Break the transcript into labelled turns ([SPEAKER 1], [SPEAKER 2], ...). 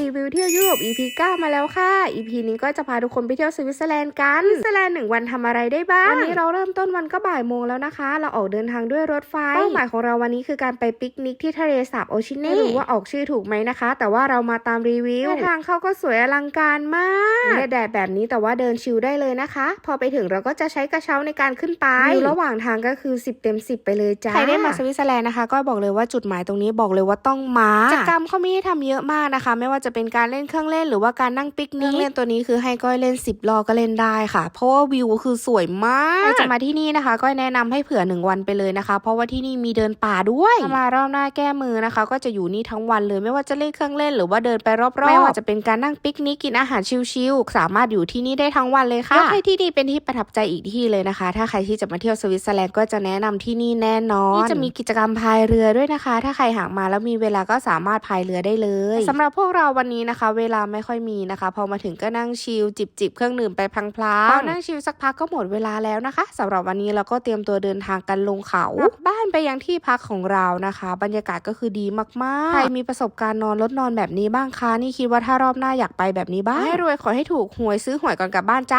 [SPEAKER 1] รีวิวเที่ยวยุโรป EP 9 มาแล้วค่ะ EP นี้ก็จะพาทุกคนไปเที่ยวสวิตเซอร์แลนด์กันสวิตเซอร์แลนด์หนึ่งวันทำอะไรได้บ้าง วันนี้เราเริ่มต้นวันก็บ่ายโมงแล้วนะคะ เราออกเดินทางด้วยรถไฟเป้าหมายของเราวันนี้คือการไปปิกนิกที่ทะเลสาบโอชิเน่ไม่รู้ว่าออกชื่อถูกไหมนะคะ แต่ว่าเรามาตามรีวิวทางเข้าก็สวยอลังการมากแดดๆแบบนี้แต่ว่าเดินชิลได้เลยนะคะ พอไปถึงเราก็จะใช้กระเช้าในการขึ้นไปวิวระหว่างทางก็คือ 10 เต็ม 10 ไปเลยจ้าใครได้มาสวิตเซอร์แลนด์นะคะ ก็บอกเลยว่าจุดหมายตรงนี้บอกเลยว่าต้องมากิจกรรมเขามีให้ทำเยอะมากนะคะ ไม่ว่าจะเป็นการเล่นเครื่องเล่นหรือว่าการนั่งปิกนิกเล่นตัวนี้คือให้ก้อยเล่น 10รอบก็เล่นได้ค่ะ เพราะว่าวิวคือสวยมากใครจะมาที่นี่นะคะ ก้อยแนะนำให้เผื่อหนึ่งวันไปเลยนะคะ เพราะว่าที่นี่มีเดินป่าด้วยถ้ามารอบหน้าแก้มือนะคะ ก็จะอยู่นี่ทั้งวันเลยไม่ว่าจะเล่นเครื่องเล่นหรือว่าเดินไปรอบๆไม่ว่าจะเป็นการนั่งปิกนิกกินอาหารชิลๆสามารถอยู่ที่นี่ได้ทั้งวันเลยค่ะยกให้ที่นี่เป็นที่ประทับใจอีกที่เลยนะคะ ถ้าใครที่จะมาเที่ยวสวิตเซอร์แลนด์ก็จะแนะนำที่นี่แน่นอนนี่จะมีกิจกรรมพายเรือด้วยนะคะ ถ้าใครหากมาแล้วมีเวลาก็สามารถพายเรือได้เลยสำหรับพวกเราวันนี้นะคะ เวลาไม่ค่อยมีนะคะ พอมาถึงก็นั่งชิลจิบจิบเครื่องดื่มไปพลางๆพอนั่งชิลสักพักก็หมดเวลาแล้วนะคะสำหรับวันนี้เราก็เตรียมตัวเดินทางกันลงเขากลับบ้านไปยังที่พักของเรานะคะ บรรยากาศก็คือดีมากๆใครมีประสบการณ์นอนรถนอนแบบนี้บ้างคะนี่คิดว่าถ้ารอบหน้าอยากไปแบบนี้บ้างให้รวยขอให้ถูกหวยซื้อหวยก่อนกลับบ้านจ้า